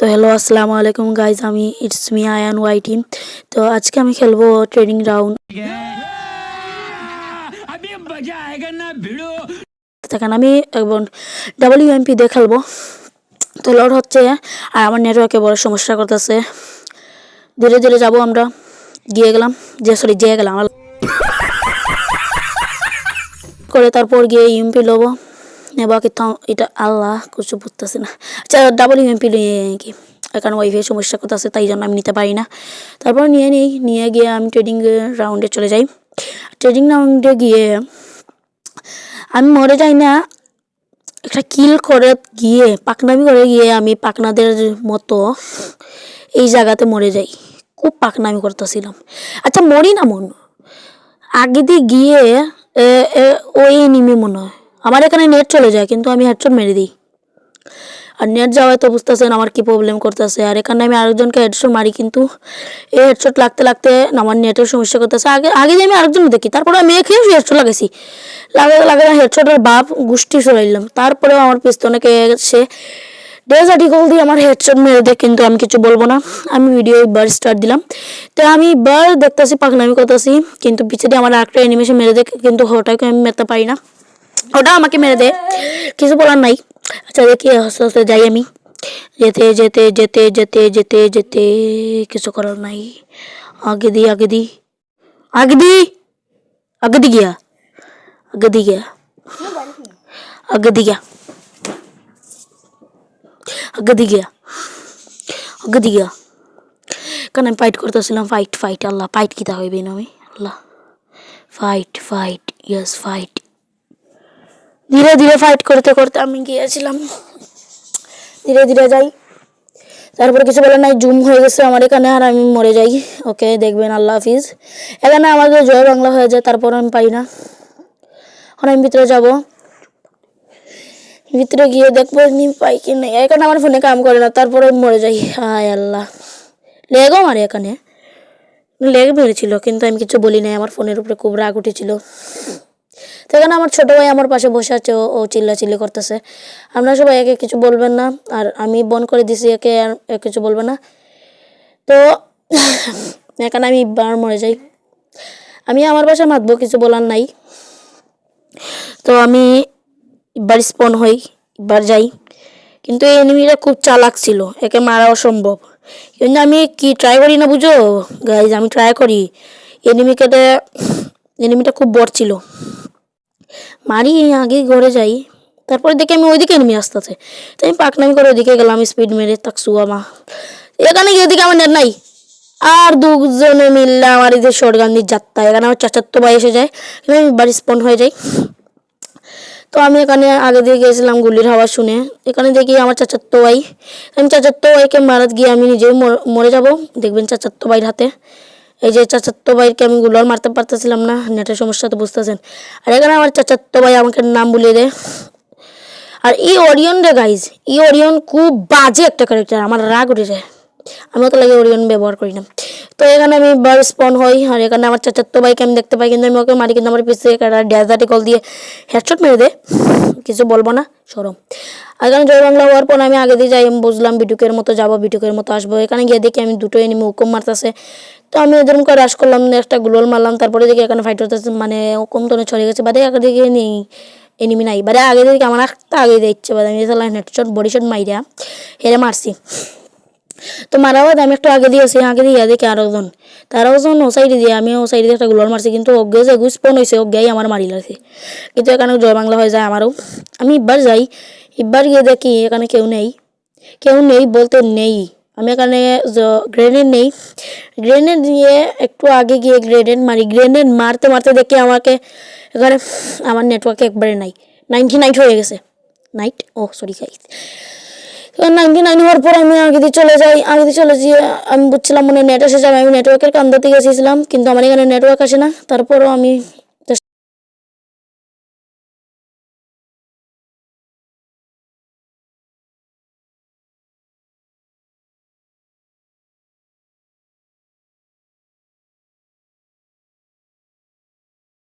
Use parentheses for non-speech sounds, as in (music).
তো হ্যালো আসসালামু আলাইকুম গাইজ আমি it's me Ayan Y team তো আজকে আমি খেলব ট্রেনিং রাউন্ড দেখেন, আমি এবং ডাব্লিউ এমপি দিয়ে খেলব। তো লড় হচ্ছে, আর আমার নেটওয়ার্কে বড় সমস্যা করতেছে। ধীরে ধীরে যাব আমরা। গিয়ে গেলাম। যে সরি যেয়ে গেলাম। (laughs) করে তারপর গিয়ে ইউএমপি লবো। নেবা কিন্তু এটা আল্লাহ কিছু বুঝতেছে না আচ্ছা ডাবল ইউএমপি কি এখানে ওয়াইফাই সমস্যা করতেছে তাই জন্য আমি নিতে পারি না তারপর নিয়ে নিই নিয়ে গিয়ে আমি ট্রেডিং রাউন্ডে চলে যাই ট্রেডিং রাউন্ডে গিয়ে আমি মরে যাই না একটা কিল করে গিয়ে পাকনামি করে গিয়ে আমি পাকনাদের মতো এই জায়গাতে মরে যাই খুব পাকনামি করতেছিলাম আচ্ছা মরি না মন আগে দিয়ে গিয়ে ওই নিমে মনে হয় আমার এখানে নেট চলে যায়, কিন্তু আমি হেডশট মেরে দিই। আর নেট যাওয়ায় তো বুঝতেছেন আমার কি প্রবলেম করতেছে। আর এখানে আমি আরেকজনকে হেডশট মারি, কিন্তু এই হেডশট লাগতে লাগতে আমার নেটের সমস্যা করতেছে। আগে আগে যে আমি আরেকজন দেখি, তারপরে আমি খেয়ে হেডশট লাগাইছি। লাগে লাগে হেডশটের বাপ গুষ্টি সরাইলাম তারপরেও আমার পিস্তনে কে সে ডেজ আর্টিকল দিয়ে আমার হেডশট মেরে দেয়, কিন্তু আমি কিছু বলব না। আমি ভিডিও বার স্টার্ট দিলাম। তো আমি বার দেখতেছি পাকনামি করতেছি, কিন্তু পিছে দিয়ে আমার একটা অ্যানিমেশন মেরে দেয়, কিন্তু ওটাকে আমি মেরতে পারি না। ওটা আমাকে মেরে দেয় কিছু বলার নাই আচ্ছা দেখি আস্তে আস্তে যাই আমি যেতে যেতে যেতে যেতে যেতে যেতে কিছু করার নাই আগে দি আগে দি আগে দি আগে দি গিয়া আগে দি গিয়া আগে দি গিয়া আগে দি গিয়া আগে দি গিয়া কারণ আমি ফাইট করতেছিলাম ফাইট ফাইট আল্লাহ ফাইট কিতা হইবে না আমি আল্লাহ ফাইট ফাইট ইয়েস ফাইট ধীরে ধীরে ফাইট করতে করতে আমি গিয়েছিলাম। ধীরে ধীরে যাই। তারপরে কিছু বলে নাই, জুম হয়ে গেছে আমার এখানে আর আমি মরে যাই। ওকে, দেখবেন, আল্লাহ হাফিজ। এখানে আমাদের জয় বাংলা হয়ে যায়, তারপর আমি পাই না। এখন আমি ভিতরে যাব। ভিতরে গিয়ে দেখব নি পাই কি নেই। এখানে আমার ফোনে কাম করে না, তারপরে আমি মরে যাই। হায় আল্লাহ। লেগও মারে এখানে। লেগ মেরেছিল, কিন্তু আমি কিছু বলি নাই, আমার ফোনের উপরে খুব রাগ উঠেছিল। তো আমার ছোট ভাই আমার পাশে বসে আছে, ও- ও চিল্লা চিল্লি করতেছে। আপনারা সবাই একে কিছু বলবেন না, আর আমি বন করে দিছি একে, আর কিছু বলবে না। তো (laughs) এখানে আমি বার মরে যাই। আমি আমার বাসায় মাতবো, কিছু বলার নাই। তো আমি এবার স্পন হই, এবার যাই। কিন্তু এই এনিমিটা খুব চালাক ছিল, একে মারা অসম্ভব। কিন্তু আমি কি ট্রাই করি না বুঝো? গাইজ আমি ট্রাই করি। এনিমিকে এনিমিটা খুব বড় ছিল। মারি আগে ঘরে যাই। তারপরে দেখি আমি ওইদিকে নেমে আসতেছে। তো আমি পাকনামি করে ওইদিকে গেলাম স্পিড মেরে, তাক সুয়ামা এখানে গিয়ে দিকে আমার নাই। আর দুজনে মিললে আমার যে শর্টগান দিয়ে যাত্রা, এখানে আমার চাচাত্তো ভাই এসে যায়। কিন্তু আমি বাড়ি স্পন হয়ে যাই। তো আমি এখানে আগে দিয়ে গিয়েছিলাম গুলির হাওয়া শুনে। এখানে দেখি আমার চাচাত্তো ভাই। আমি চাচাত্তো ভাইকে মারাত গিয়ে আমি নিজেই মরে যাব। দেখবেন চাচাত্তো ভাইয়ের হাতে। এই যে চাচাত্তো ভাইকে আমি গুলো আর মারতে পারতেছিলাম না, নেটের সমস্যা তো বুঝতেছেন। আর এখানে আমার চাচাত্তো ভাই আমাকে নাম বলিয়ে দেয়। আর ই অরিয়ন রে গাইজ ই অরিয়ন খুব বাজে একটা ক্যারেক্টার আমার রাগ উঠে যায়। আমি অত লাগে অরিয়ন ব্যবহার করি না। তো এখানে আমি বার স্পন হই, আর এখানে আমার চাচাত্তো ভাইকে আমি দেখতে পাই, কিন্তু আমি ওকে মারি, কিন্তু আমার পিছিয়ে একটা ড্যাজার্টি কল দিয়ে হেডশট মেরে দে। কিছু বলব না, সরম। আর এখানে জয় বাংলা হওয়ার পর আমি আগে দিয়ে যাই, আমি বুঝলাম বিটুকের মতো যাব বিটুকের মতো আসব। এখানে গিয়ে দেখি আমি দুটো এনিমি হুকুম মারতেছে। তো আমি এদের মুখে রাশ করলাম, একটা গ্লোল মারলাম, তারপরে দেখি এখানে ফাইট হতেছে মানে কম তনে চলে গেছে। বাদে আগে দিকে নেই এনিমি নাই। বাদে আগে দিকে আমার একটা আগে দিয়ে ইচ্ছে, বাদে আমি হেডশট বডি শট মাইরা হেরে মারছি। তো মারা আমি একটু আগে দিয়েছি আগে দিয়ে দেখি আরও একজন তারাও যখন ও সাইডে দিয়ে আমি ও সাইডে একটা গুলোর মারছি, কিন্তু অজ্ঞে যে স্পন হয়েছে অজ্ঞাই আমার মারি লাগছে কিন্তু এখানে জয় বাংলা হয়ে যায় আমারও। আমি এবার যাই, এবার গিয়ে দেখি এখানে কেউ নেই। কেউ নেই বলতে নেই। আমি এখানে গ্রেনেড নেই। গ্রেনেড নিয়ে একটু আগে গিয়ে গ্রেনেড মারি। গ্রেনেড মারতে মারতে দেখি আমাকে এখানে, আমার নেটওয়ার্কে একবারে নাই। নাইনটি নাইট হয়ে গেছে। Night oh sorry guys ninety nine হওয়ার পর আমি আগে দিয়ে চলে যাই। আগে দিয়ে চলে যেয়ে আমি বুঝছিলাম মনে নেট এসে যাবে। আমি নেটওয়ার্কের কান্দাতে গেছিলাম, কিন্তু আমার এখানে নেটওয়ার্ক আসে না। তারপরও আমি